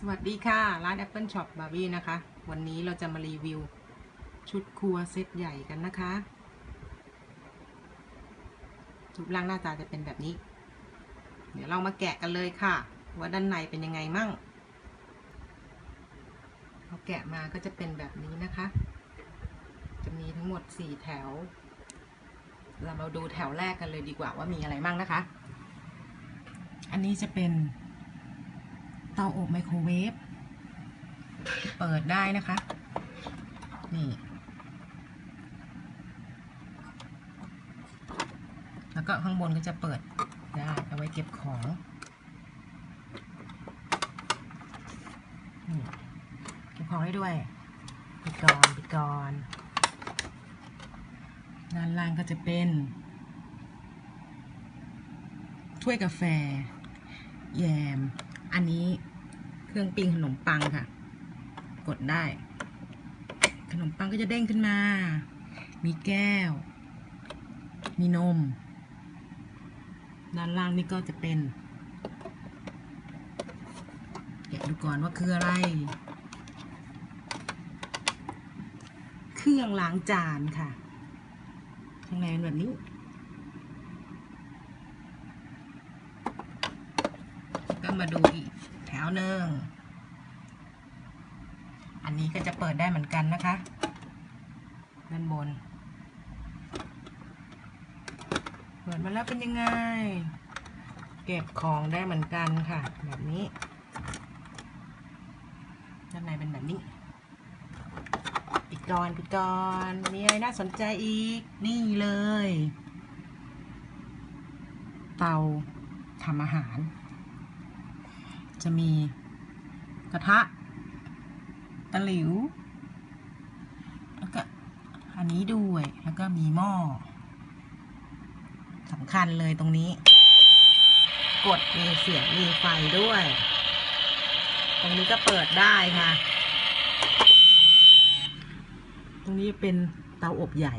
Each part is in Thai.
สวัสดีค่ะ ร้าน Apple Shop Barbie นะคะ วันนี้เราจะมารีวิว ชุดครัวเซตใหญ่กันนะคะรูปร่างหน้าตาจะเป็นแบบนี้ เดี๋ยวเรามาแกะกันเลยค่ะ ว่าด้านในเป็นยังไงมั่งพอแกะมาก็จะเป็นแบบนี้นะคะ จะมีทั้งหมด 4 แถว เรามาดูแถวแรกกันเลยดีกว่าว่ามีอะไรมั่งนะคะ อันนี้จะเป็น เตาอบไมโครเวฟเปิดได้นะคะ นี่ แล้วก็ข้างบนก็จะเปิดได้เอาไว้เก็บของนี่เก็บของได้ด้วยปิดก่อนปิดก่อนด้านล่างก็จะเป็น ถ้วยกาแฟ แยม อันนี้ เครื่องปิ้งขนมปังค่ะ กดได้ ขนมปังก็จะเด้งขึ้นมา มีแก้ว มีนม ด้านล่างนี่ก็จะเป็นแกะดูก่อนว่าคืออะไร เครื่องล้างจานค่ะ ข้างในเป็นแบบนี้ก็มาดูอีก แถวหนึ่ง อันนี้ก็จะเปิดได้เหมือนกันนะคะ ด้านบน เปิดมาแล้วเป็นยังไง เก็บของได้เหมือนกันค่ะ แบบนี้ ด้านในเป็นแบบนี้ปิดก่อนปิดก่อนมีอะไรน่าสนใจอีก นี่เลย เตาทำอาหาร จะมีกระทะตะหลิว แล้วก็อันนี้ด้วยแล้วก็มีหม้อสำคัญเลยตรงนี้ กดมีเสียงมีไฟด้วย ตรงนี้ก็เปิดได้ค่ะ ตรงนี้เป็นเตาอบใหญ่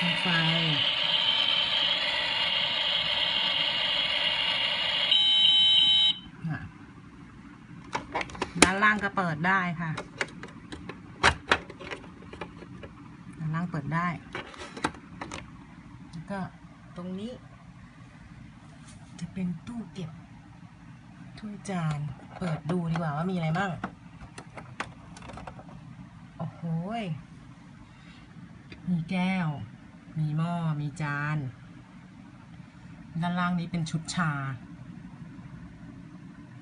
มีไฟ ค่ะ ด้านล่างก็เปิดได้ค่ะ ด้านล่างเปิดได้ แล้วก็ตรงนี้ จะเป็นตู้เก็บถ้วยจาน เปิดดูดีกว่าว่ามีอะไรบ้าง โอ้โหมีแก้ว มีหม้อ มีจาน ด้านล่างนี้เป็นชุดชา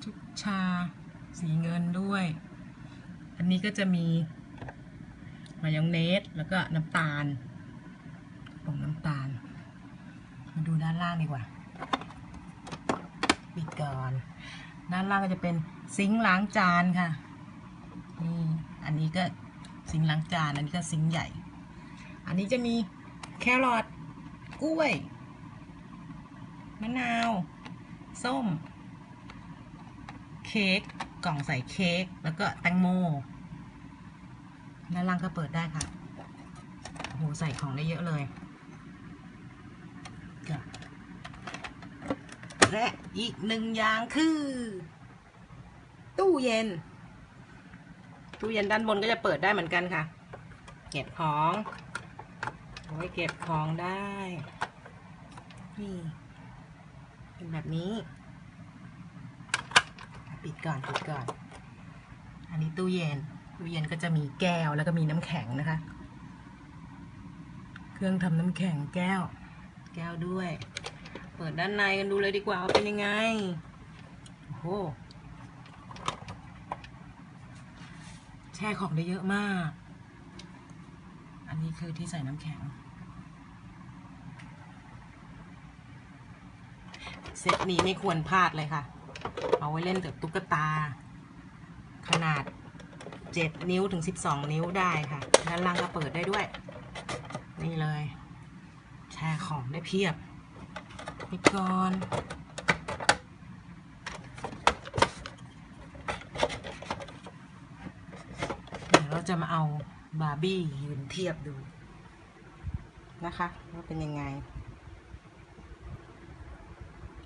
ชุดชา สีเงินด้วย อันนี้ก็จะมีมายองเนสแล้วก็น้ำตาลผงน้ำตาล มาดูด้านล่างดีกว่า ปิดก่อน ด้านล่างก็จะเป็นซิงค์ล้างจานค่ะ นี่อันนี้ก็ซิงค์ล้างจาน อันนี้ก็ซิงค์ใหญ่ อันนี้จะมีแครอทกล้วย มะนาว ส้ม เค้ก กล่องใส่เค้กแล้วก็แตงโมด้านล่างก็เปิดได้ค่ะโอ้โหใส่ของได้เยอะเลยและอีกหนึ่งอย่างคือ ตู้เย็น ตู้เย็นด้านบนก็จะเปิดได้เหมือนกันค่ะ เก็บของเอาไว้เก็บของได้ นี่เป็นแบบนี้ ปิดก่อนปิดก่อน อันนี้ตู้เย็น ตู้เย็นก็จะมีแก้วแล้วก็มีน้ำแข็งนะคะ เครื่องทำน้ำแข็งแก้ว แก้วด้วย เปิดด้านในกันดูเลยดีกว่าว่าเป็นยังไง โอ้โห แช่ของได้เยอะมาก อันนี้คือที่ใส่น้ำแข็งเซตนี้ไม่ควรพลาดเลยค่ะ เอาไว้เล่นกับตุ๊กตา ขนาด 7 นิ้วถึง 12 นิ้วได้ค่ะ ด้านล่างก็เปิดได้ด้วย นี่เลย แช่ของได้เพียบปิดก่อนเดี๋ยวเราจะมาเอาบาร์บี้ยืนเทียบดูนะคะ ว่าเป็นยังไง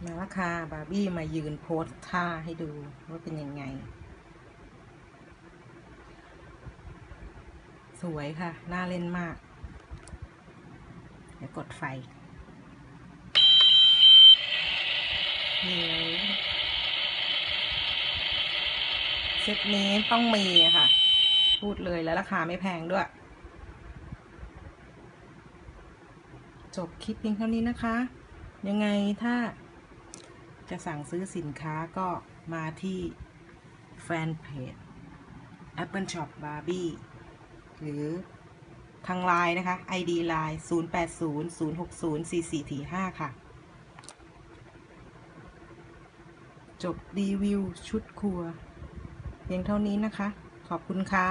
มาราคาบาร์บี้มายืนโพสท่าให้ดูว่าเป็นยังไง สวยค่ะ น่าเล่นมาก เดี๋ยวกดไฟนี่เซตนี้ต้องมีค่ะ พูดเลยแล้วราคาไม่แพงด้วย จบคลิปเพียงเท่านี้นะคะ ยังไงถ้า จะสั่งซื้อสินค้าก็มาที่แฟนเพจ Apple Shop Barbie หรือทางไลน์นะคะ ID ไลน์0800604445 ค่ะ จบรีวิวชุดครัว เพียงเท่านี้นะคะ ขอบคุณค่ะ